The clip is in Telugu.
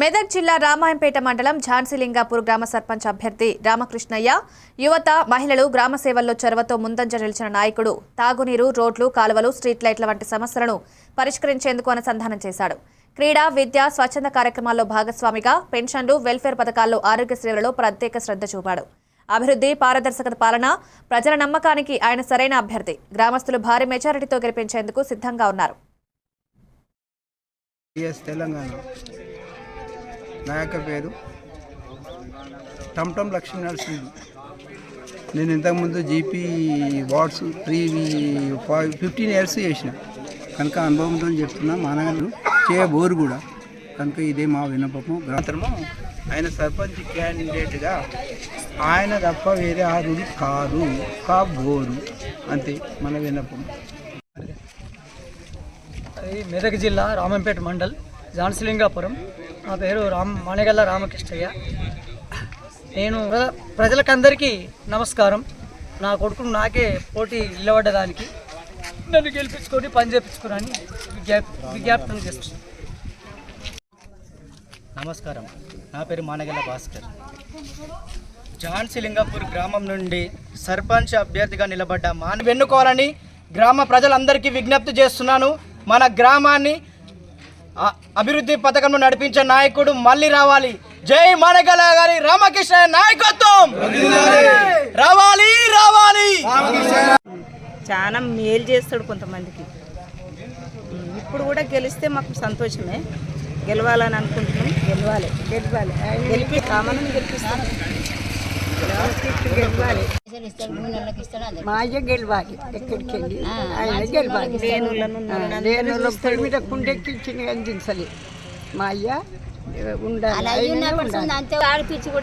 మెదక్ జిల్లా రామాయంపేట మండలం ఝాన్సీలింగాపూర్ గ్రామ సర్పంచ్ అభ్యర్థి రామకృష్ణయ్య యువత మహిళలు గ్రామ సేవల్లో చొరవతో ముందంజ నిలిచిన నాయకుడు. తాగునీరు రోడ్లు కాలువలు స్ట్రీట్ లైట్ల వంటి సమస్యలను పరిష్కరించేందుకు అనుసంధానం చేశాడు. క్రీడా విద్య స్వచ్ఛంద కార్యక్రమాల్లో భాగస్వామిగా పెన్షన్లు వెల్ఫేర్ పథకాల్లో ఆరోగ్య సేవలలో ప్రత్యేక శ్రద్ధ చూపాడు. అభివృద్ధి పారదర్శకత పాలన ప్రజల నమ్మకానికి ఆయన సరైన అభ్యర్థి. గ్రామస్తులు భారీ మెజారిటీతో గెలిపించేందుకు సిద్ధంగా ఉన్నారు. తెలంగాణ. నా యొక్క పేరు టమ్టమ్ లక్ష్మీ నరసింహుడు నేను ఇంతకుముందు GP wards three five fifteen years చేసిన. కనుక అనుభవంతో చెప్తున్నా మానగలు చేయబోరు కూడా. కనుక ఇదే మా విన్నపము. మాత్రము ఆయన సర్పంచ్ క్యాండిడేట్గా ఆయన తప్ప వేరే ఆరు కారు కాబోరు. అంతే మన విన్నపం. అది మెదక్ జిల్లా రామంపేట మండల్ జాన్సలింగాపురం. నా పేరు రామ్ మణిగల్ల రామకృష్ణయ్య. నేను ప్రజలకందరికీ నమస్కారం. నా కొడుకును నాకే పోటీ నిలబడ్డదానికి నన్ను గెలిపించుకొని పని చేయించుకుని విజ్ఞాప్ విజ్ఞాపనం చేస్తున్నాను నమస్కారం. నా పేరు మానగల్ల భాస్కర్. ఝాన్సీ లింగాపూర్ గ్రామం నుండి సర్పంచ్ అభ్యర్థిగా నిలబడ్డ మాన్ వెన్నుకోవాలని గ్రామ ప్రజలందరికీ విజ్ఞప్తి చేస్తున్నాను. మన గ్రామాన్ని అభివృద్ధి పథకంలో నడిపించే నాయకుడు మళ్ళీ రావాలి. జై మానగల గారి రామకృష్ణ నాయకత్వం. రావాలి రావాలి. చాలా మేలు చేస్తాడు కొంతమందికి. ఇప్పుడు కూడా గెలిస్తే మాకు సంతోషమే. గెలవాలని అనుకుంటున్నాం. గెలవాలి. గెలవాలి. గెలిపి కామనం గెలిపిస్తాను గెలవాలి. మా అయ్య గెలవాలి ఎక్కడికి వెళ్ళి ఆయన గెలవాలి నేను పొడి మీద కుండెక్కించింది అందించలే. మా అయ్య ఉండాలి. కూడా